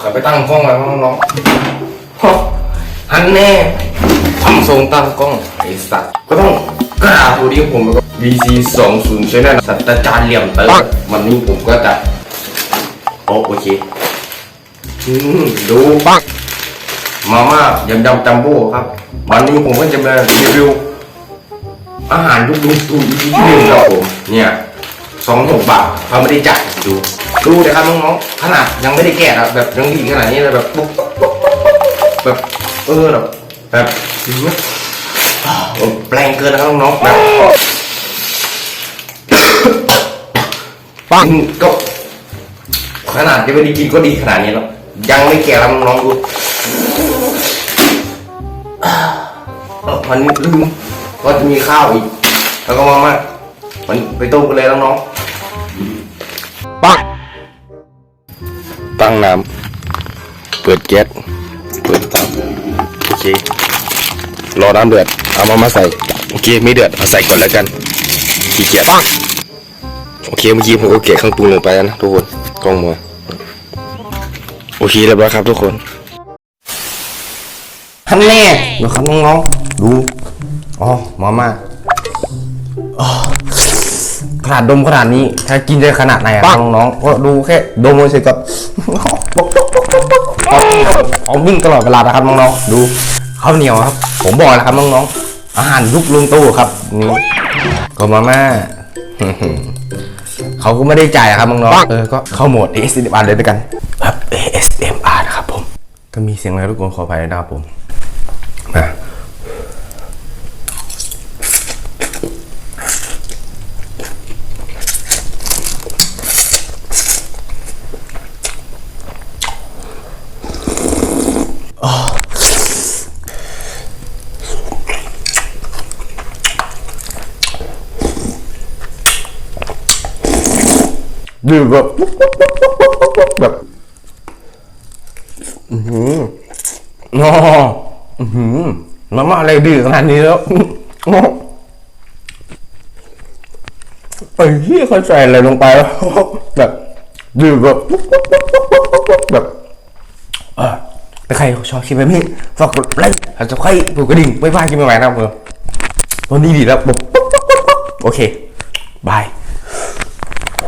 ขับไปตั้งกล้องแล้วน้องๆฮะอันแน่ทำทรงตั้งกล้องไอ้สัตว์ก็ต้องกราบสวัสดีครับผมแล้วก็ VC 2 0 Channel สัตว์จารย์เหลี่ยมเติร์ดวันนี้ผมก็จะโอโอเคดูปักมาม่ายำยำจัมโบ้ครับ วันนี้ผมก็จะมารีวิวอาหารยุคลุงตู่อีพีที่หนึ่งครับผมเนี่ย สองหกบาทเขาไม่ได้จ่ายดูดูเลยครับน้องๆขนาดยังไม่ได้แกะอะแบบยังดีขนาดนี้เลยแบบปุ๊บปุ๊บปุ๊บปุ๊บแบบเออแบบแบบอื้อหือโอ้แปลงเกินนะครับน้องๆแบบปังก็ขนาดยังไม่ได้กินก็ดีขนาดนี้แล้วยังไม่แกะแล้วน้องๆดูเออมันลืมว่าจะมีข้าวอีก แล้วก็มามามันไปต้มกันเลยน้องๆ ปังตั้งน้ำเปิดแก๊สเปิดเตาโอเครอน้ำเดือดเอามามาใส่โอเคไม่เดือดเอาใส่ก่อนแล้วกันขี้เกียจปังโอเคเมื่อกี้ผมก็เกะข้างปรุงลงไปแล้วนะทุกคนกล้องมัวโอเคเรียบร้อยครับทุกคนท่านแน่เดี๋ยวครับน้องๆดูอ๋อมาม่า ขนาดดมขนาดนี้ถ้ากินได้ขนาดไหนอะครับน้องๆก็ดูแค่ดมเฉยๆก็เอาวิ่งตลอดเวลานะครับน้องๆดูข้าวเหนียวครับ ผมบอกแล้วครับน้องๆอาหารยุคลุงตู้ครับนี่ก็มาม่าเขาก็ไม่ได้จ่ายอะครับน้องๆเออก็เข้าโหมด ASMR เลยด้วยกันแบบ ASMR นะครับผมถ้ามีเสียงอะไรรบกวนขออภัยนะครับผมมา ดื่มแบบแบบอือหืออ๋ออือหือมาม่าอะไรดีขนาดนี้แล้วอ๋อไอ้เหี้เขาใส่อะไรลงไปวแบบดื่มแบบแบบเออถ้าใครชอบคลิปแบบนี้ฝากกดไลค์ถ้าจะใครกดกระดิ่งไม่พลาดคลิปใหม่ๆนะครับผมวันนี้ดีแล้วโอเคบาย